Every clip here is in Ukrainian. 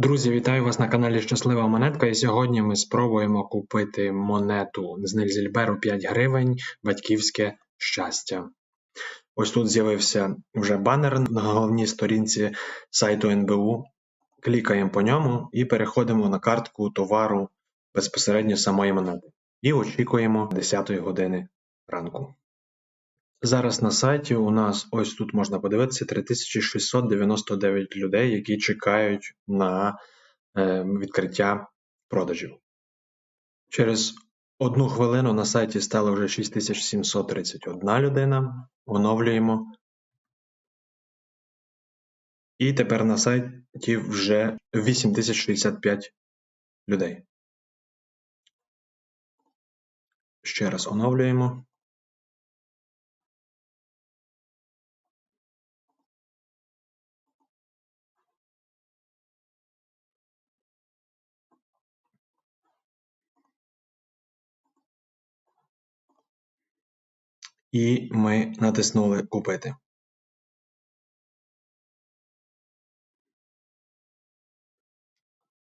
Друзі, вітаю вас на каналі Щаслива Монетка. І сьогодні ми спробуємо купити монету з Нельзільберу 5 гривень Батьківське щастя. Ось тут з'явився вже банер на головній сторінці сайту НБУ. Клікаємо по ньому і переходимо на картку товару безпосередньо самої монети. І очікуємо 10 години ранку. Зараз на сайті у нас ось тут можна подивитися 3699 людей, які чекають на е, відкриття продажів. Через одну хвилину на сайті стало вже 6731 людина. Оновлюємо. І тепер на сайті вже 8065 людей. Ще раз оновлюємо. І ми натиснули Купити.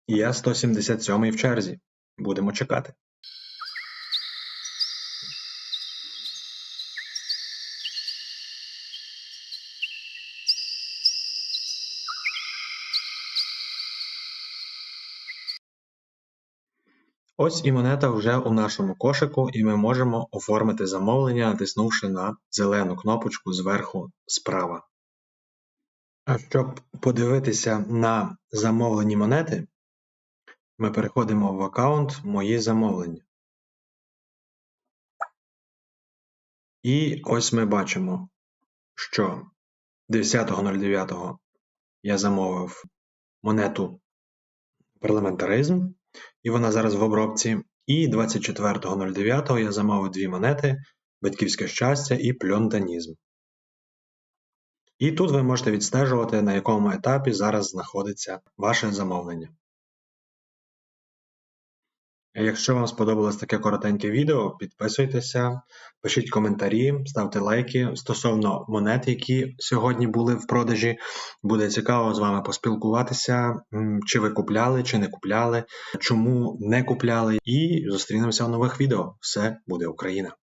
Я 177 в черзі. Будемо чекати. Ось і монета вже у нашому кошику, і ми можемо оформити замовлення, натиснувши на зелену кнопочку зверху справа. А щоб подивитися на замовлені монети, ми переходимо в аккаунт Мої замовлення. І ось ми бачимо, що 10.09 я замовив монету парламентаризм, і вона зараз в обробці. І 24.09 я замовив дві монети Батьківське щастя і пльонтанізм. І тут ви можете відстежувати, на якому етапі зараз знаходиться ваше замовлення. Якщо вам сподобалось таке коротеньке відео, підписуйтеся, пишіть коментарі, ставте лайки стосовно монет, які сьогодні були в продажі. Буде цікаво з вами поспілкуватися, чи ви купляли, чи не купляли, чому не купляли. І зустрінемося в нових відео. Все буде Україна!